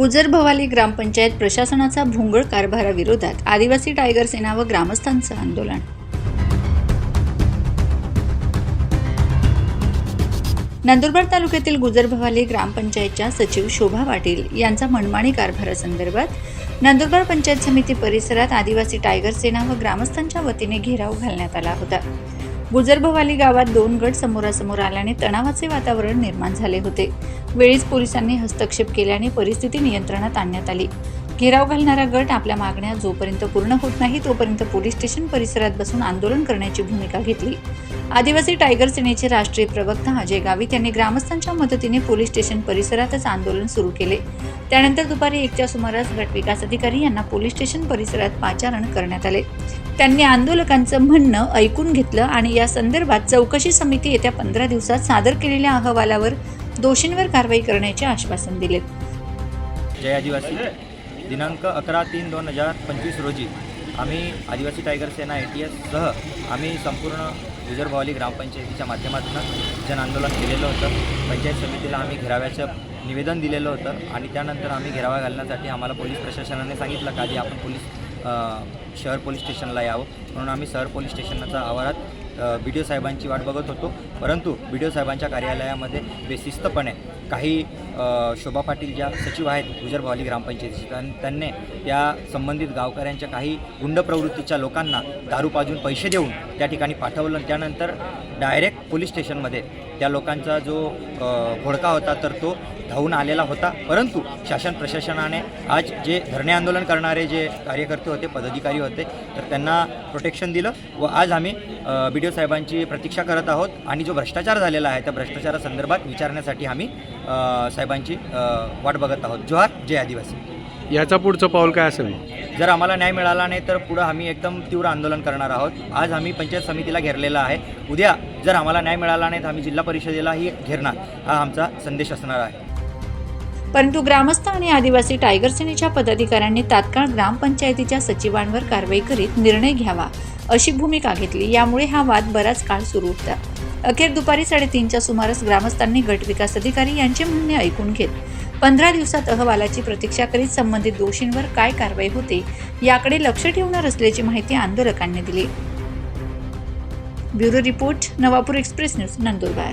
गुजर भवाली ग्रामपंचायत प्रशासनाचा भोंगळ कारभाराविरोधात आदिवासी टायगर सेना व ग्रामस्थांचं आंदोलन. नंदुरबार तालुक्यातील गुजर भवाली ग्रामपंचायतच्या सचिव शोभा पाटील यांचा मनमाणी कारभारासंदर्भात नंदुरबार पंचायत समिती परिसरात आदिवासी टायगर सेना व ग्रामस्थांच्या वतीने घेराव घालण्यात आला होता. गुजरभवाली गावात दोन गट समोरासमोर आल्याने तणावाचे वातावरण निर्माण झाले होते. वेळीच पोलिसांनी हस्तक्षेप केल्याने परिस्थिती नियंत्रणात आणण्यात आली. घेराव घालणारा गट आपल्या मागण्या जोपर्यंत पूर्ण होत नाही तोपर्यंत पोलीस स्टेशन परिसरात बसून आंदोलन करण्याची भूमिका घेतली. आदिवासी टायगर सेनेचे राष्ट्रीय प्रवक्ता अजय गावित यांनी ग्रामस्थांच्या मदतीने पोलीस स्टेशन परिसरातच आंदोलन सुरू केले. त्यानंतर दुपारी एकच्या सुमारास गट विकास अधिकारी यांना पोलीस स्टेशन परिसरात पाचारण करण्यात आले. त्यांनी आंदोलकांचं म्हणणं ऐकून घेतलं आणि या संदर्भात चौकशी समिती येत्या पंधरा दिवसात सादर केलेल्या अहवालावर दोषींवर कारवाई करण्याचे आश्वासन दिले. जय आदिवासी. दिनांक अकरा तीन दोन हजार पंचवीस रोजी आम्ही आदिवासी टायगर सेना ए टी एससह आम्ही संपूर्ण गुजर ग्रामपंचायतीच्या माध्यमातून जन आंदोलन केलेलं होतं. पंचायत समितीला आम्ही घेराव्याचं निवेदन दिलेलं होतं आणि त्यानंतर आम्ही घेरावा घालण्यासाठी आम्हाला पोलीस प्रशासनाने सांगितलं का आधी आपण पोलीस शहर पोलीस स्टेशनला यावं. म्हणून आम्ही शहर पोलीस स्टेशनच्या आवारात बी डी ओ साहेबांची वाट बघत होतो. परंतु बी डी ओ साहेबांच्या कार्यालयामध्ये बेशिस्तपणे काही शोभा पाटील ज्या सचिव आहेत गुजर भवाली त्यांनी त्या संबंधित गावकऱ्यांच्या काही गुंड प्रवृत्तीच्या लोकांना दारू पाजून पैसे देऊन त्या ठिकाणी पाठवलं त्यानंतर डायरेक्ट पोलीस स्टेशनमध्ये त्या लोकांचा जो घोडका होता तर तो धावून आलेला होता. परंतु शासन प्रशासनाने आज जे धरणे आंदोलन करणारे जे कार्यकर्ते होते पदाधिकारी होते तर त्यांना प्रोटेक्शन दिलं व आज आम्ही बी डी ओ साहेबांची प्रतीक्षा करत आहोत आणि जो भ्रष्टाचार झालेला आहे त्या भ्रष्टाचारासंदर्भात विचारण्यासाठी आम्ही साहेबांची वाट बघत आहोत. जोहार. जय आदिवासी. याचा पुढचं पाऊल काय असेल? जर आम्हाला न्याय मिळाला नाही तर पुढं आम्ही एकदम तीव्र आंदोलन करणार आहोत. आज आम्ही पंचायत समितीला घेरलेला आहे. उद्या जर आम्हाला न्याय मिळाला नाही तर आम्ही जिल्हा परिषदेलाही घेरणार. हा आमचा संदेश असणार आहे. परंतु ग्रामस्थ आणि आदिवासी टायगर सेनेच्या पदाधिकाऱ्यांनी तात्काळ ग्रामपंचायतीच्या सचिवांवर कारवाई करीत निर्णय घ्यावा अशी भूमिका घेतली. यामुळे हा वाद बराच काळ सुरू होता. अखेर दुपारी साडेतीनच्या सुमारास ग्रामस्थांनी गट विकास अधिकारी यांचे म्हणणे ऐकून घेत पंधरा दिवसात अहवालाची प्रतीक्षा करीत संबंधित दोषींवर काय कारवाई होते याकडे लक्ष ठेवणार असल्याची माहिती आंदोलकांनी दिली. Bureau report Navapur express news Nandurbar.